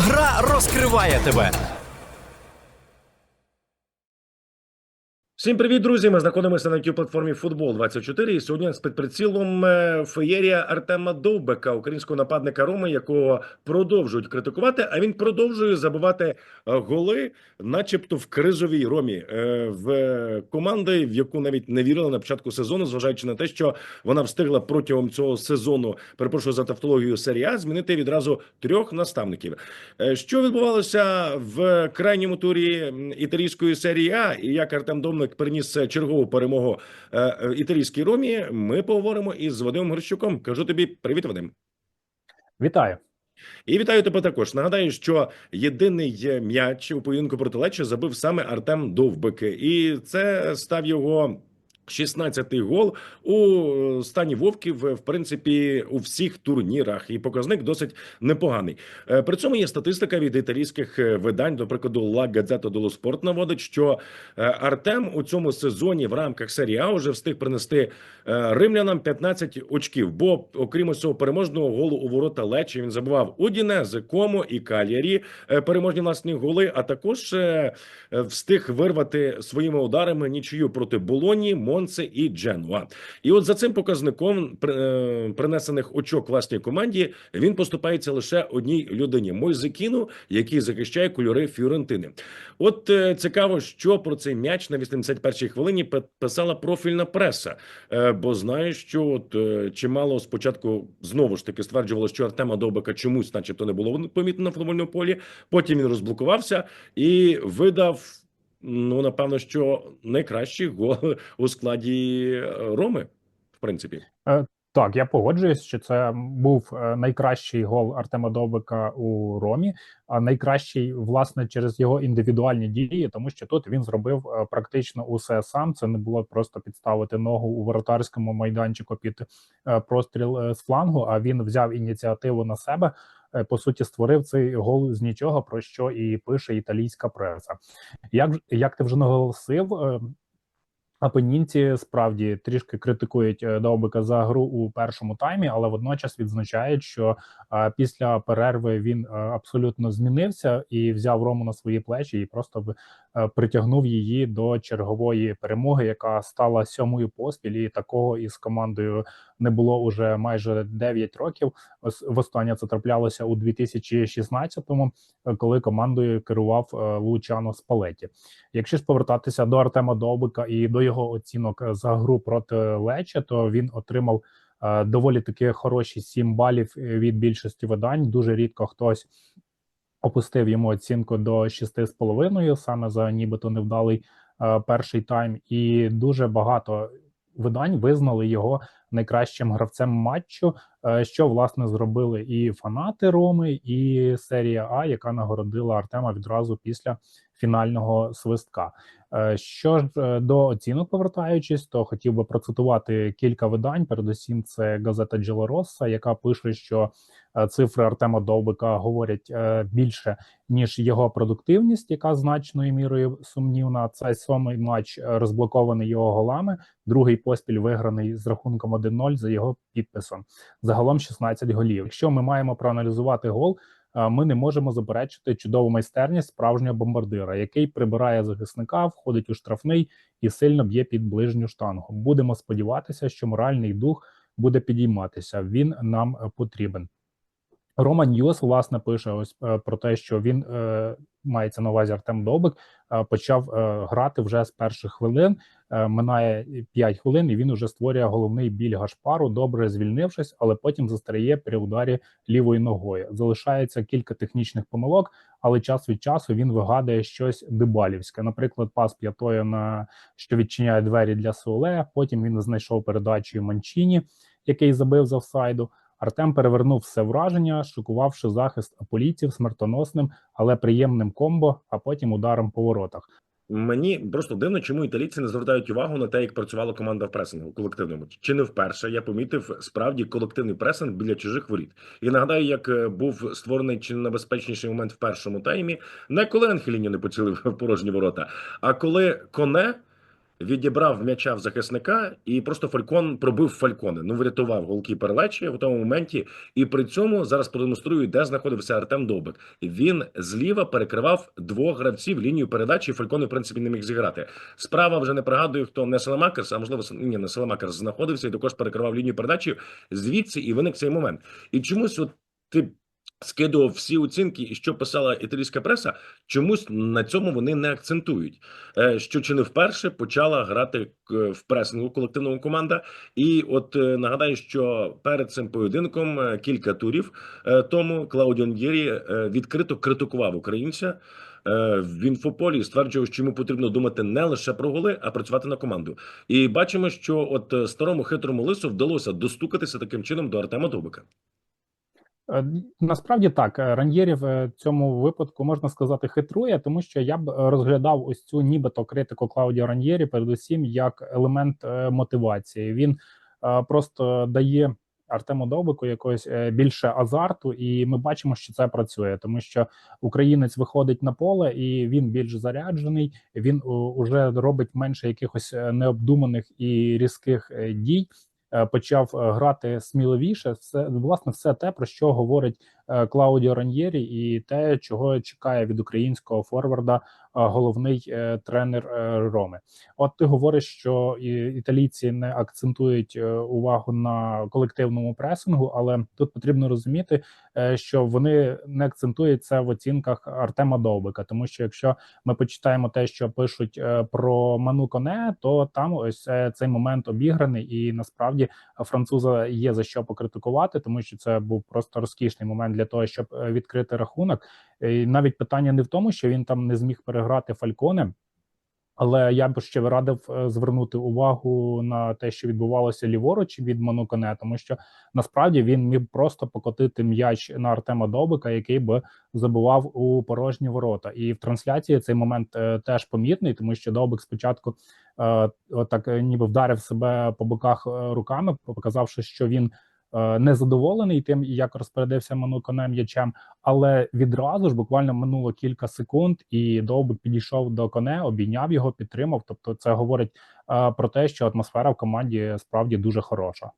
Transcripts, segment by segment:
Гра розкриває тебе. Всім привіт, друзі! Ми знаходимося на youtube платформі Футбол 24 І сьогодні з під прицілом е, феєрія Артема Довбека, українського нападника Роми, якого продовжують критикувати. А він продовжує забивати е, голи, начебто в кризовій ромі е, в команди, в яку навіть не вірили на початку сезону, зважаючи на те, що вона встигла протягом цього сезону, перепрошую за тавтологію серії А, змінити відразу трьох наставників. Що відбувалося в крайньому турі італійської серії А, і як Артем Домник приніс е, чергову перемогу е, е, італійській ромі? Ми поговоримо із Вадимом Горщуком. Кажу тобі привіт, Вадим. Вітаю. І вітаю тебе також. Нагадаю, що єдиний м'яч у поєдинку проти Лечі забив саме Артем Довбик, і це став його. 16-й гол у е, стані Вовків, в принципі, у всіх турнірах, і показник досить непоганий. Е, При цьому є статистика від італійських е, видань, до прикладу, La Gazzetta dello Sport наводить, що Артем у цьому сезоні в рамках серії А вже встиг принести римлянам 15 очків. Бо, окрім цього переможного голу у ворота Лечі, він забував Удінезе, Комо і Кальярі переможні власні голи. А також встиг вирвати своїми ударами нічию проти Болоні, Монце і Дженуа. І от за цим показником е, принесених очок власній команді він поступається лише одній людині Мойзекіну, який захищає кольори Фіорентини. От е, цікаво, що про цей м'яч на 81-й хвилині писала профільна преса. Е, бо знаю, що от чимало спочатку знову ж таки стверджувало, що Артема Довбика чомусь, начебто, не було помітно на футбольному полі. Потім він розблокувався і видав. Ну, напевно, що найкращий гол у складі е, Роми, в принципі. Так, я погоджуюсь, що це був е, найкращий гол Артема Довбика у Ромі, а найкращий власне через його індивідуальні дії, тому що тут він зробив е, практично усе сам. Це не було просто підставити ногу у воротарському майданчику під е, простріл е, з флангу. А він взяв ініціативу на себе. Е, По суті, створив цей гол з нічого, про що і пише італійська преса. Як як ти вже наголосив, е, Апенінці справді трішки критикують е, Довбика за гру у першому таймі, але водночас відзначають, що е, після перерви він е, абсолютно змінився і взяв Рому на свої плечі і просто е, притягнув її до чергової перемоги, яка стала сьомою поспіль. І такого із командою не було уже майже 9 років. Ос- Востаннє це траплялося у 2016-му, е, коли командою керував е, Лучано Спалеті. Якщо ж повертатися до Артема Довбика і до його оцінок е, за гру проти Леча, то він отримав е, доволі таки хороші 7 балів е, від більшості видань. Дуже рідко хтось опустив йому оцінку до 6,5, саме за нібито невдалий е, перший тайм, і дуже багато видань визнали його найкращим гравцем матчу, е, що власне зробили і фанати Роми, і серія А, яка нагородила Артема відразу після фінального свистка. Е, Що ж е, до оцінок повертаючись, то хотів би процитувати кілька видань. Передусім, це газета Джелороса, яка пише, що цифри Артема Довбика говорять більше ніж його продуктивність, яка значною мірою сумнівна. Це сьомий матч розблокований його голами, другий поспіль виграний з рахунком 1-0 за його підписом. Загалом 16 голів. Якщо ми маємо проаналізувати гол, е, ми не можемо заперечити чудову майстерність справжнього бомбардира, який прибирає захисника, входить у штрафний і сильно б'є під ближню штангу. Будемо сподіватися, що моральний дух буде підійматися. Він нам е, потрібен. Рома Ньюс, власне, пише ось е, про те, що він е, мається на увазі Артем Довбик, е, почав грати вже з перших хвилин. Минає 5 хвилин, і він уже створює головний біль Гашпару, добре звільнившись, але потім застряє при ударі лівою ногою. Залишається кілька технічних помилок, але час від часу він вигадує щось дебалівське. Наприклад, пас п'ятою на що відчиняє двері для Соле. Потім він знайшов передачу Манчіні, який забив з офсайду. Артем перевернув все враження, шокувавши захист аполітів смертоносним, але приємним комбо, а потім ударом по воротах. Мені просто дивно, чому італійці не звертають увагу на те, як працювала команда в пресингу колективному. Чи не вперше я помітив справді колективний пресинг біля чужих воріт. І нагадаю, як е, був створений чи не найбезпечніший момент в першому таймі, не коли Анхеліньо не поцілив в порожні ворота, а коли коне відібрав м'яча в захисника, і просто Фалькон пробив Фалькони. Ну, врятував голкіпер Лечі в тому моменті. І при цьому зараз продемонструю, де знаходився Артем Довбик. Він зліва перекривав двох гравців лінію передачі. і Фалькони, в принципі, не міг зіграти. Справа вже не пригадую, хто не Селемакерс, а можливо, ні, не Селемакерс знаходився і також перекривав лінію передачі звідси, і виник цей момент. І чомусь, от ти скидував всі оцінки, і що писала італійська преса, чомусь на цьому вони не акцентують. Е, Що чи не вперше почала грати в пресингу колективного команда. І от е, нагадаю, що перед цим поєдинком е, кілька турів тому Клаудіо Н'єрі е, відкрито критикував українця. В інфополі стверджував, що йому потрібно думати не лише про голи, а працювати на команду. І бачимо, що от старому хитрому лису вдалося достукатися таким чином до Артема Довбика. Е, Насправді так, е, Ран'єрі в цьому випадку можна сказати хитрує, тому що я б е, розглядав ось цю нібито критику Клаудіо Ран'єрі, передусім як елемент е, мотивації. Він е, просто дає Артему Довбику якогось е, більше азарту, і ми бачимо, що це працює, тому що українець виходить на поле і він більш заряджений. Він уже робить менше якихось е, необдуманих і різких е, дій е, почав е, грати сміливіше. Все власне, все те про що говорить е, Клаудіо Раньєрі, і те, чого чекає від українського форварда е, головний е, тренер е, Роми. От ти говориш, що італійці не акцентують е, увагу на колективному пресингу, але тут потрібно розуміти, е, що вони не акцентують це в оцінках Артема Довбика, тому що якщо ми почитаємо те, що пишуть е, про Ману Коне, то там ось е, цей момент обіграний, і насправді француза є за що покритикувати, тому що це був просто розкішний момент для того, щоб е, відкрити рахунок. І навіть питання не в тому, що він там не зміг переграти Фальконе. Але я б ще радив е, звернути увагу на те, що відбувалося ліворуч від Манукане, тому що насправді він міг просто покотити м'яч на Артема Довбика, який би забував у порожні ворота. І в трансляції цей момент е, теж помітний, тому що Довбик спочатку е, отак е, ніби вдарив себе по боках е, руками, показавши, що він е, незадоволений тим, як розпорядився Мануко м'ячем. Але відразу ж буквально минуло кілька секунд, і Довбик підійшов до коне, обійняв його, підтримав. Тобто, це говорить е, про те, що атмосфера в команді справді дуже хороша.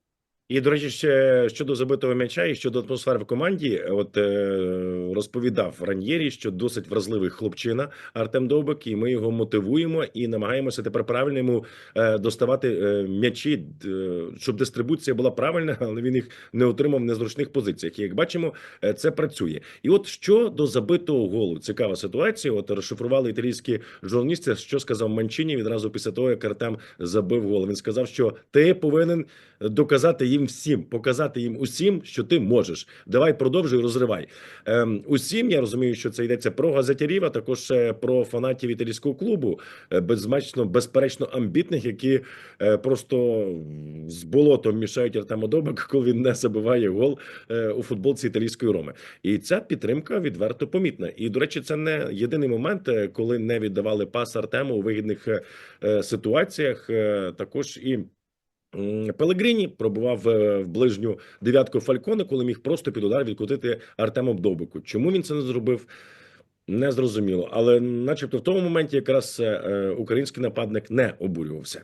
І, до речі, ще щодо забитого м'яча і щодо атмосфери в команді, от е, розповідав Раньєрі, що досить вразливий хлопчина Артем Довбик, і ми його мотивуємо і намагаємося тепер правильно йому е, доставати е, м'ячі, щоб дистрибуція була правильна, але він їх не отримав в незручних позиціях. І як бачимо, це працює. І от щодо забитого голу, цікава ситуація. От розшифрували італійські журналісти, що сказав Манчині відразу після того, як Артем забив гол. Він сказав, що ти повинен доказати їм всім, показати їм усім, що ти можеш. Давай продовжуй, розривай. Ем, усім я розумію, що це йдеться про газетярів, а також е, про фанатів італійського клубу, е, беззначно, безперечно, амбітних, які е, просто з болотом мішають Артему Довбику, коли він не забиває гол у футболці італійської роми. І ця підтримка відверто помітна. І до речі, це не єдиний момент, коли не віддавали пас Артему у вигідних ситуаціях. Також і. М, Пелегріні пробував е, в ближню дев'ятку Фальконе, коли міг просто під удар відкотити Артему Довбику. Чому він це не зробив? Не зрозуміло, але, начебто, в тому моменті якраз е, е, український нападник не обурювався.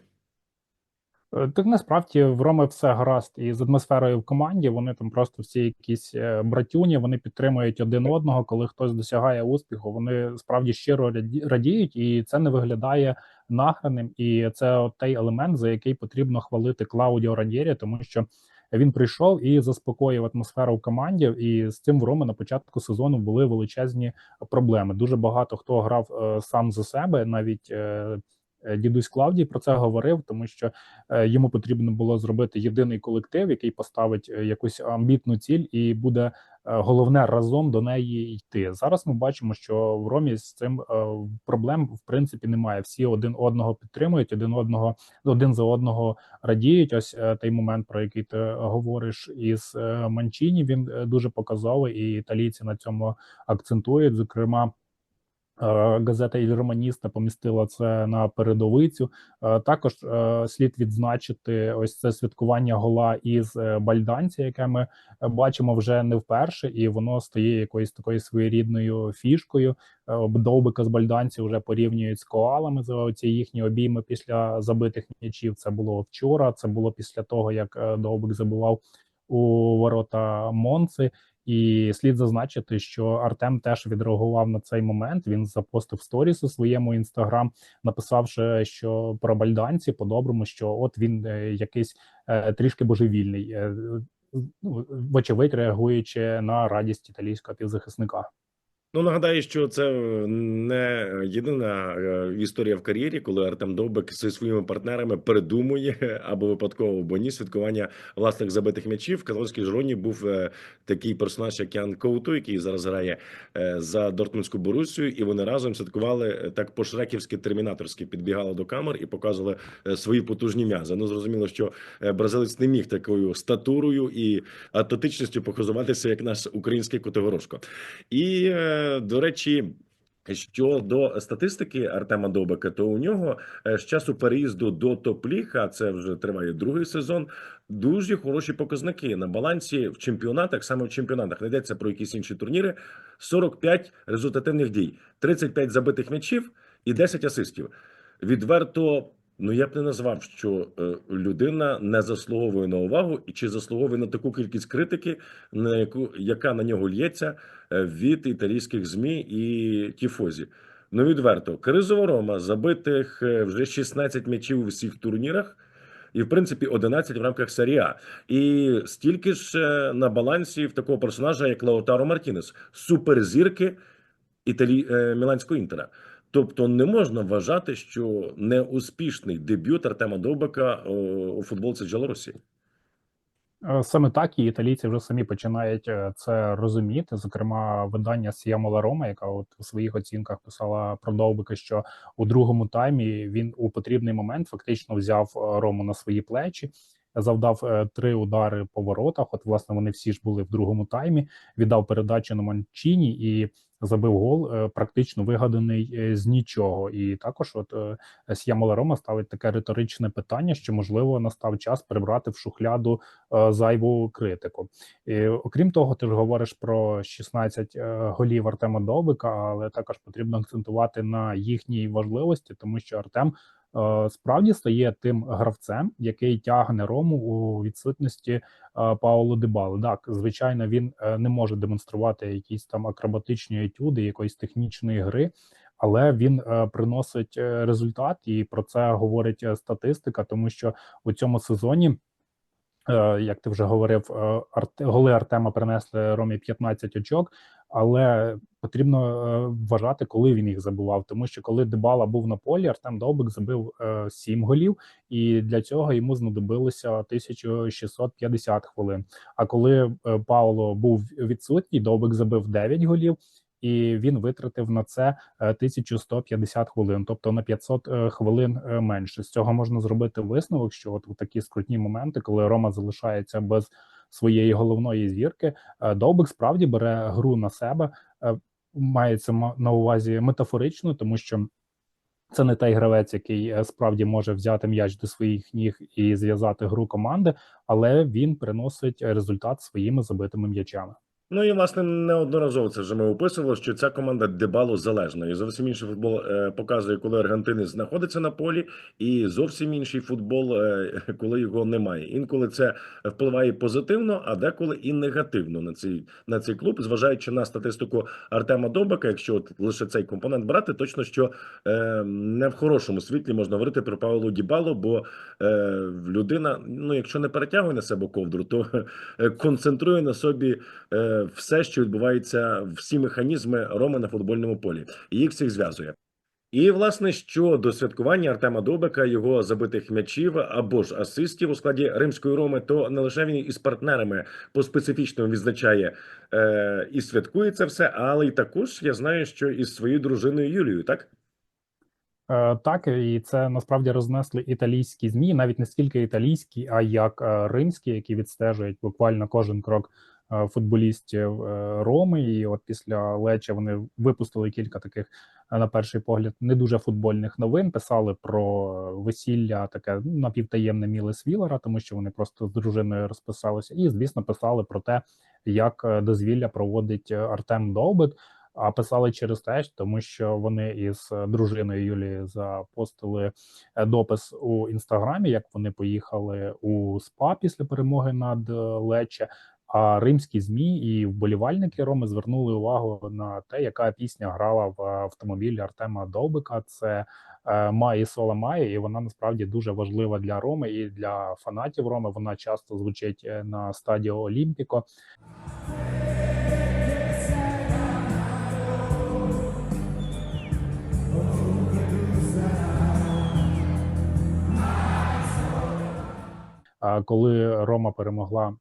Так насправді в Роми все гаразд і з атмосферою в команді. Вони там просто всі якісь братюні, вони підтримують один одного. Коли хтось досягає успіху, вони справді щиро радіють, і це не виглядає награним. І це той елемент, за який потрібно хвалити Клаудіо Раньєрі, тому що він прийшов і заспокоїв атмосферу в команді. І з цим в Роми на початку сезону були величезні проблеми. Дуже багато хто грав е, сам за себе, навіть. е, Е, Дідусь Клавдій про це говорив, тому що е, йому потрібно було зробити єдиний колектив, який поставить е, якусь амбітну ціль, і буде головне разом до неї йти. Зараз ми бачимо, що в Ромі з цим е, проблем в принципі немає. Всі один одного підтримують, один одного один за одного радіють. Ось е, той момент, про який ти говориш, із Манчині. Він е, дуже показовий, і італійці на цьому акцентують. Зокрема. Е, Газета «Іль Романіста» помістила це на передовицю. Е, Також е, слід відзначити ось це святкування гола із бальданці, яке ми бачимо вже не вперше, і воно стає якоюсь такою своєрідною фішкою. Довбика з бальданці вже порівнюють з коалами за ці їхні обійми після забитих м'ячів. Це було вчора. Це було після того, як Довбик забував у ворота Монци. І слід зазначити, що Артем теж відреагував на цей момент. Він запостив сторіс у своєму інстаграм, написавши, що про бальданці по-доброму, що от він е, якийсь е, трішки божевільний, е, ну, вочевидь, реагуючи на радість італійського півзахисника. Ну нагадаю, що це не єдина е, історія в кар'єрі, коли Артем Довбик зі своїми партнерами передумує або випадково або ні святкування власних забитих м'ячів. В каталонській жроні був е, такий персонаж, як Ян Коуту, який зараз грає е, за Дортмундську Борусію, і вони разом святкували е, так по-шреківськи термінаторськи підбігали до камер і показували е, свої потужні м'язи. Ну зрозуміло, що е, бразилець не міг такою статурою і атлетичністю показуватися, як наш український Котигорошко. І е, до речі. Щодо статистики Артема Довбика, то у нього е, з часу переїзду до топ-ліг, це вже триває другий сезон. Дуже хороші показники на балансі в чемпіонатах, саме в чемпіонатах. Не йдеться про якісь інші турніри. 45 результативних дій, 35 забитих м'ячів і 10 асистів. Відверто, ну я б не назвав, що е, людина не заслуговує на увагу і чи заслуговує на таку кількість критики, на яку яка на нього лється е, від італійських змі і тіфозі. Ну відверто, кризова Рома забитих е, вже 16 м'ячів у всіх турнірах. І, в принципі, 11 в рамках серія. І стільки ж на балансі в такого персонажа, як Лаутаро Мартінес, суперзірки Італі... Міланського інтера. Тобто не можна вважати, що неуспішний дебют Артема Довбика у футболці Джелорусі. Е, Саме так і італійці вже самі починають е, це розуміти. Зокрема, видання Сіямола Рома, яка от у своїх оцінках писала про Довбика, що у другому таймі він у потрібний момент фактично взяв е, Рому на свої плечі. Завдав е, три удари по воротах. От, власне, вони всі ж були в другому таймі. Віддав передачу на Манчині і забив гол, е, практично вигаданий е, з нічого. І також, от е, С'ямола Рома ставить таке риторичне питання, що можливо настав час прибрати в шухляду зайву критику. І, окрім того, ти ж говориш про 16 е, голів Артема Довбика, але також потрібно акцентувати на їхній важливості, тому що Артем. Е, Справді стає тим гравцем, який тягне рому у відсутності е, Пауло Дебали. Так, звичайно, він е, не може демонструвати якісь там акробатичні етюди, якоїсь технічної гри, але він приносить результат, і про це говорить статистика, тому що у цьому сезоні. Як ти вже говорив, голи Артема принесли Ромі 15 очок, але потрібно е, вважати, коли він їх забував. Тому що коли Дебала був на полі, Артем Довбик забив е, 7 голів, і для цього йому знадобилося 1650 хвилин. А коли е, Пауло був відсутній, Довбик забив 9 голів. І він витратив на це е, 1150 хвилин, тобто на 500 е, хвилин менше. З цього можна зробити висновок, що от у такі скрутні моменти, коли Рома залишається без своєї головної зірки, е, Довбик справді бере гру на себе. Е, Мається ма- на увазі метафорично, тому що це не той гравець, який е, справді може взяти м'яч до своїх ніг і зв'язати гру команди, але він приносить результат своїми забитими м'ячами. Ну і власне неодноразово це вже ми описували, що ця команда Дебало залежна. І зовсім інший футбол е, показує, коли аргентинець знаходиться на полі, і зовсім інший футбол, е, коли його немає. Інколи це впливає позитивно, а деколи і негативно на цей на цей клуб, зважаючи на статистику Артема Добака. Якщо от лише цей компонент брати, точно що е, не в хорошому світлі можна говорити про Павло Дібало, бо е, людина, ну якщо не перетягує на себе ковдру, то е, концентрує на собі. Е, все, що відбувається, всі механізми Роми на футбольному полі, і їх всіх зв'язує. І власне щодо святкування Артема Добика, його забитих м'ячів або ж асистів у складі римської роми, то не лише він із партнерами по специфічному відзначає е, і святкує це все, але й також я знаю, що із своєю дружиною Юлією, так Е, Так, і це насправді рознесли італійські змі, навіть не стільки італійські, а як е, римські, які відстежують буквально кожен крок футболістів е, Роми. І от після Леча вони випустили кілька таких, е, на перший погляд, не дуже футбольних новин. Писали про весілля, таке напівтаємне Мілес Вілера, тому що вони просто з дружиною розписалися. І звісно, писали про те, як е, дозвілля проводить е, Артем Довбик. А писали через те, тому що вони із е, дружиною Юлією запостили е, допис у інстаграмі, як вони поїхали у СПА після перемоги над е, Лече. А римські змі і вболівальники Роми звернули увагу на те, яка пісня грала в автомобілі Артема Довбика. Це е, Маї Сола Маї, і вона насправді дуже важлива для Роми і для фанатів Роми. Вона часто звучить е, на стадіо Олімпіко. Коли Рома перемогла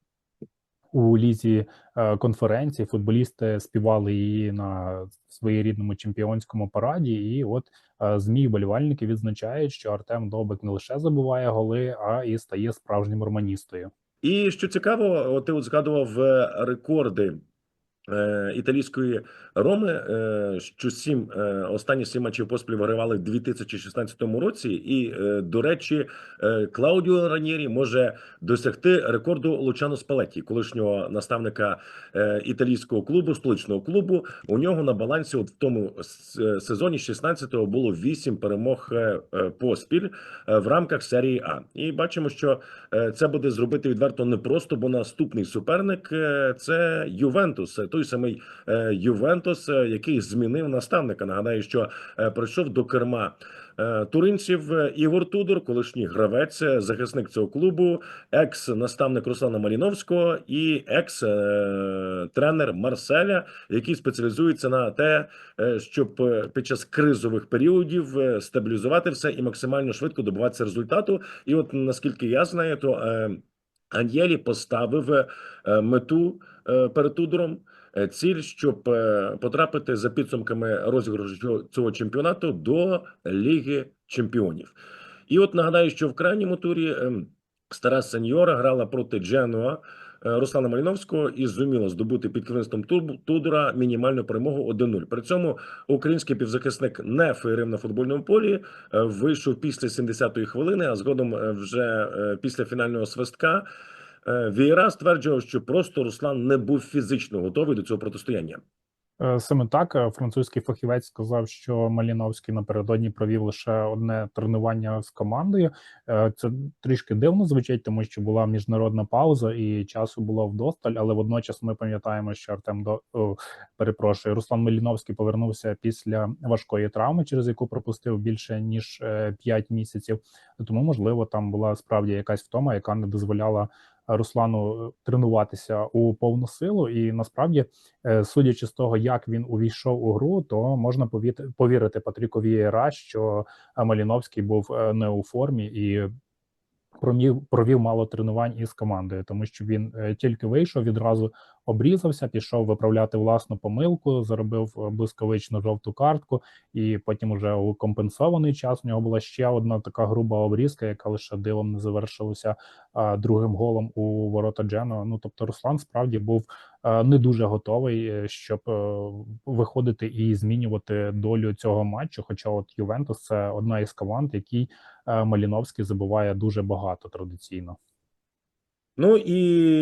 у лізі е, конференції, футболісти співали її на своєрідному чемпіонському параді. І от е, змі і вболівальники відзначають, що Артем Добик не лише забуває голи, а і стає справжнім романістою. І що цікаво, ти от згадував е, рекорди італійської Роми, е, що сім е, останні сім матчів поспіль вигравали в 2016 році. І, е, до речі, е, Клаудіо Ранєрі може досягти рекорду Лучано Спалетті, колишнього наставника е, італійського клубу, столичного клубу. У нього на балансі, от в тому е, сезоні 16-го було вісім перемог е, е, поспіль е, в рамках серії А. І бачимо, що Е, Це буде зробити відверто непросто, бо наступний суперник е, це Ювентус, Е, той самий е, Ювентус, е, який змінив наставника. Нагадаю, що е, прийшов до керма туринців Ігор Тудор, колишній гравець, захисник цього клубу, екс-наставник Руслана Маліновського і екс-тренер Марселя, який спеціалізується на те, щоб під час кризових періодів стабілізувати все і максимально швидко добиватися результату. І от наскільки я знаю, то Ан'єлі поставив мету перед Тудором. Е, Ціль, щоб е, потрапити за підсумками розіграшу цього- чемпіонату до Ліги Чемпіонів. І от нагадаю, що в крайньому турі ем, стара сеньора грала проти Дженуа е, Руслана Маліновського і зуміла здобути під керівництвом Тудора мінімальну перемогу 1-0. При цьому український півзахисник не феєрив на футбольному полі, вийшов після 70-ї хвилини, а згодом вже після фінального свистка. Е, Вієра стверджував, що просто Руслан не був фізично готовий до цього протистояння. Е, Саме так е, французький фахівець сказав, що Маліновський напередодні провів лише одне тренування з командою. Це трішки дивно звучить, тому що була міжнародна пауза і часу було вдосталь. Але водночас ми пам'ятаємо, що Артем до о, перепрошую, Руслан Маліновський повернувся після важкої травми, через яку пропустив більше ніж 5 місяців. Тому можливо там була справді якась втома, яка не дозволяла Руслану е, тренуватися у повну силу, і насправді Е, судячи з того, як він увійшов у гру, то можна повірити Патріку Ра, що Маліновський був е, не у формі і промів, провів мало тренувань із командою, тому що він тільки вийшов, відразу обрізався, пішов виправляти власну помилку, заробив е, блискавичну жовту картку, і потім уже у компенсований час у нього була ще одна така груба обрізка, яка лише дивом не завершилася а, другим голом у ворота Дженуа. Ну тобто, Руслан справді був е, не дуже готовий, е, щоб е, виходити і змінювати долю цього матчу. Хоча, от Ювентус це одна із команд, якій Маліновський забуває дуже багато традиційно. Ну і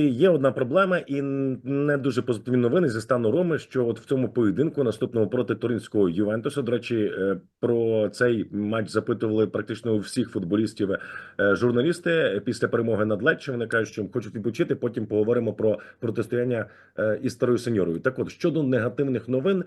є одна проблема, і не дуже позитивні новини зі стану Роми. Що от в цьому поєдинку наступному проти туринського Ювентуса. До речі, е, про цей матч запитували практично всіх футболістів е, журналісти після перемоги над Леччем. Вони кажуть, що хочуть відпочити. Потім поговоримо про протистояння е, із старою сеньорою. Так, от щодо негативних новин.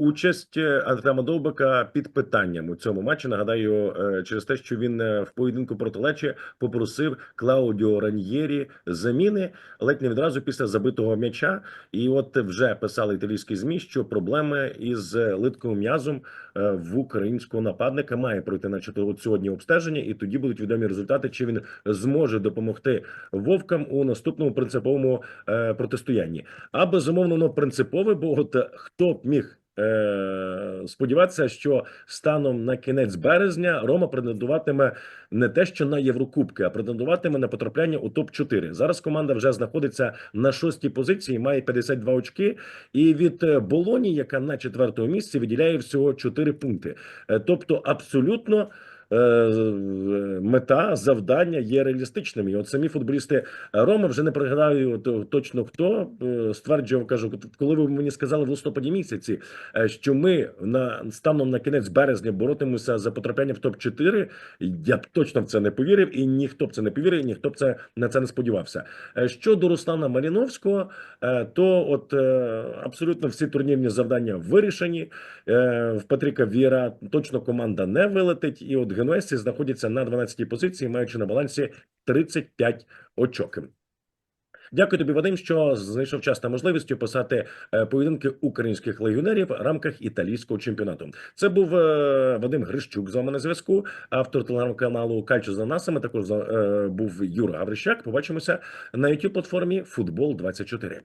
Участь е, Артема Довбика під питанням у цьому матчі. Нагадаю, е, через те, що він е, в поєдинку проти Лечі попросив Клаудіо Раньєрі заміни ледь не відразу після забитого м'яча. І от вже писали італійські змі, що проблеми із литковим м'язом в українського нападника має пройти, от сьогодні обстеження, і тоді будуть відомі результати, чи він зможе допомогти вовкам у наступному принциповому протистоянні. А безумовно, принципове, бо от хто б міг сподіватися, що станом на кінець березня Рома претендуватиме не те, що на Єврокубки, а претендуватиме на потрапляння у топ 4 Зараз команда вже знаходиться на шостій позиції, має 52 очки, і від е, Болоні, яка на четвертому місці, виділяє всього 4 пункти. Е, Тобто, абсолютно. Е, Мета завдання є реалістичними. І от самі футболісти Роми вже не пригадаю точно хто е, стверджував, кажу, коли ви мені сказали в листопаді місяці, е, що ми на станом на кінець березня боротимемося за потрапляння в топ 4 Я б точно в це не повірив, і ніхто б це не повірив, і ніхто б це на це не сподівався. Е, Щодо Руслана Маліновського, е, то от е, абсолютно всі турнірні завдання вирішені. Е, В Патріка Віра точно команда не вилетить, і от Генуесці знаходяться на 12-й позиції, маючи на балансі 35 очок. Дякую тобі, Вадим, що знайшов час та можливість описати е, поєдинки українських легіонерів в рамках італійського чемпіонату. Це був е, Вадим Грищук з вами на зв'язку, автор телеграм-каналу Кальчо за насами. Також е, був Юра Гаврищак. Побачимося на youtube платформі Футбол 24